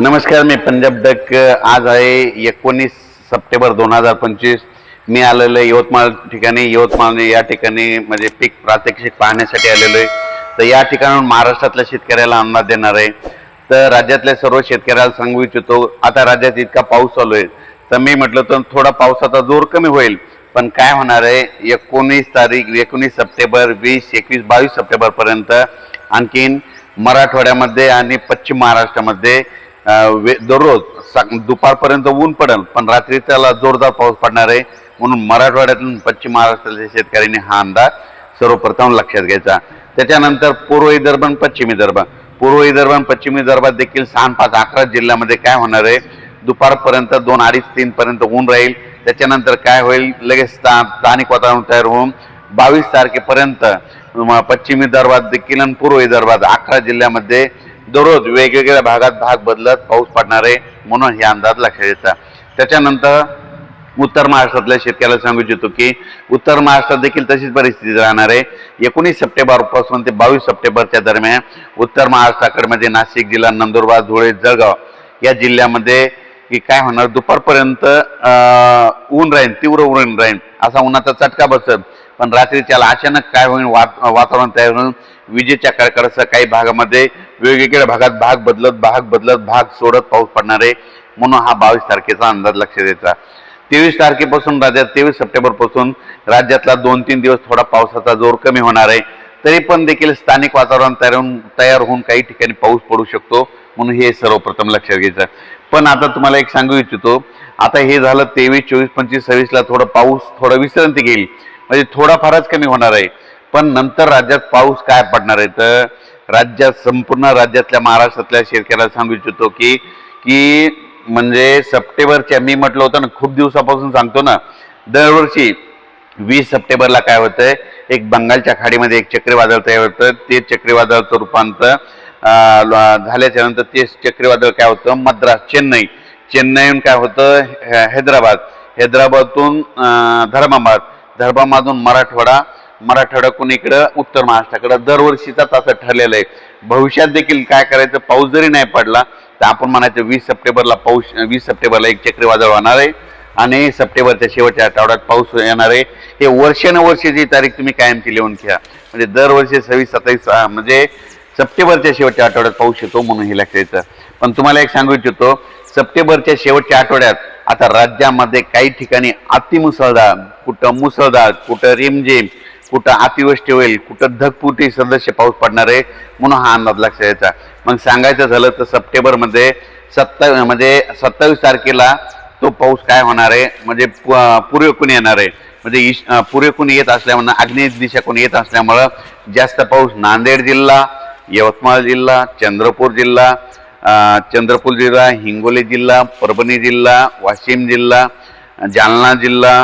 नमस्कार मी पंजाब डक आज आहे एकोणीस सप्टेंबर दोन हजार पंचवीस. मी आलेलो आहे यवतमाळ ठिकाणी. यवतमाळ या ठिकाणी म्हणजे पीक प्रात्यक्षिक पाहण्यासाठी आलेलो आहे. तर या ठिकाणाहून महाराष्ट्रातल्या शेतकऱ्याला अंदाज देणार आहे. तर राज्यातल्या सर्व शेतकऱ्याला सांगू इच्छितो आता राज्यात इतका पाऊस चालू आहे. तर मी म्हटलं तर थोडा पावसाचा जोर कमी होईल. पण काय होणार आहे? एकोणीस तारीख एकोणीस सप्टेंबर वीस एकवीस बावीस सप्टेंबरपर्यंत आणखीन मराठवाड्यामध्ये आणि पश्चिम महाराष्ट्रामध्ये वे- दररोज दुपारपर्यंत ऊन पडेल पण रात्री त्याला जोरदार पाऊस पडणार आहे. म्हणून मराठवाड्यातून पश्चिम महाराष्ट्रातील शेतकऱ्यांनी हा अंदाज सर्वप्रथम लक्षात घ्यायचा. त्याच्यानंतर पूर्व विदर्भ आणि पश्चिम विदर्भ पूर्व विदर्भ आणि पश्चिम विदर्भात देखील सहा पाच अकरा जिल्ह्यामध्ये काय होणार आहे? दुपारपर्यंत दोन अडीच तीन पर्यंत ऊन राहील. त्याच्यानंतर काय होईल? लगेच स्थानिक वातावरण तयार होऊन बावीस तारखेपर्यंत पश्चिम विदर्भात देखील आणि पूर्व विदर्भात अकरा जिल्ह्यामध्ये दररोज वेगवेगळ्या भागात भाग बदलत पाऊस पडणार आहे म्हणून हे अंदाज लक्षात येतात त्याच्यानंतर उत्तर महाराष्ट्रातल्या शेतकऱ्याला सांगू इच्छितो की उत्तर महाराष्ट्रात देखील तशीच परिस्थिती राहणार आहे. एकोणीस सप्टेंबरपासून ते बावीस सप्टेंबरच्या दरम्यान उत्तर महाराष्ट्राकडे म्हणजे नाशिक जिल्हा नंदुरबार धुळे जळगाव या जिल्ह्यामध्ये की काय होणार? दुपारपर्यंत ऊन राहील तीव्र ऊन राहील असा उन्हाचा चटका बसत पण रात्री त्याला अचानक काय होईल? वात वातावरण तयार होऊन विजेच्या कडकडासह काही भागामध्ये वेगवेगळ्या भागात भाग बदलत भाग बदलत भाग सोडत पाऊस पडणार आहे म्हणून हा बावीस तारखेचा अंदाज लक्षात द्यायचा तेवीस तारखेपासून राज्यात तेवीस सप्टेंबरपासून राज्यातला दोन तीन दिवस थोडा पावसाचा जोर कमी होणार आहे. तरी पण देखील स्थानिक वातावरण तयार होऊन तयार होऊन काही ठिकाणी पाऊस पडू शकतो म्हणून हे सर्वप्रथम लक्षात घ्यायचं. पण आता तुम्हाला एक सांगू इच्छितो आता हे झालं तेवीस चोवीस पंचवीस सव्वीसला थोडं पाऊस थोडं विश्रांती घेईल. म्हणजे थोडाफारच कमी होणार आहे. पण नंतर राज्यात पाऊस काय पडणार आहे? तर राज्यात संपूर्ण राज्यातल्या महाराष्ट्रातल्या शेतकऱ्याला सांगू इच्छितो की की म्हणजे सप्टेंबरच्या मी म्हटलं होतं ना खूप दिवसापासून सांगतो ना दरवर्षी वीस सप्टेंबरला काय होतंय एक बंगालच्या खाडीमध्ये एक चक्रीवादळ तयार होतं ते चक्रीवादळाचं रूपांतर झाल्याच्यानंतर ते चक्रीवादळ काय होतं मद्रास चेन्नई. चेन्नईहून काय होतं हैदराबाद. हैदराबादतून धर्माबाद. धर्माबादून मराठवाडा मराठवाडा इकडं? उत्तर महाराष्ट्राकडं. दरवर्षीचाच असं ठरलेलं आहे. भविष्यात देखील काय करायचं? पाऊस जरी नाही पडला तर आपण म्हणायचं वीस सप्टेंबरला पाऊस वीस सप्टेंबरला एक चक्रीवादळ होणार आहे आणि सप्टेंबरच्या शेवटच्या आठवड्यात पाऊस येणार आहे. हे वर्षानुवर्षीची तारीख तुम्ही कायमची लिहून घ्या म्हणजे दरवर्षी सव्वीस सत्तावीस म्हणजे सप्टेंबरच्या शेवटच्या आठवड्यात पाऊस येतो म्हणून हे लक्षात येतं. पण तुम्हाला एक सांगू इच्छितो सप्टेंबरच्या शेवटच्या आठवड्यात आता राज्यामध्ये काही ठिकाणी अतिमुसळधार कुठं मुसळधार कुठं रिमझिम कुठं अतिवृष्टी होईल कुठं धगपुटी सदस्य पाऊस पडणार आहे म्हणून हा अंदाज लक्षात यायचा मग सांगायचं झालं तर सप्टेंबरमध्ये सत्ता म्हणजे सत्तावीस तारखेला तो पाऊस काय होणार आहे म्हणजे पु- येणार आहे. म्हणजे ईश अं, येत असल्यामुळं आग्नेय दिशाकून येत असल्यामुळं जास्त पाऊस नांदेड जिल्हा यवतमाळ जिल्हा चंद्रपूर जिल्हा चंद्रपूर जिल्हा हिंगोली जिल्हा परभणी जिल्हा वाशिम जिल्हा जालना जिल्हा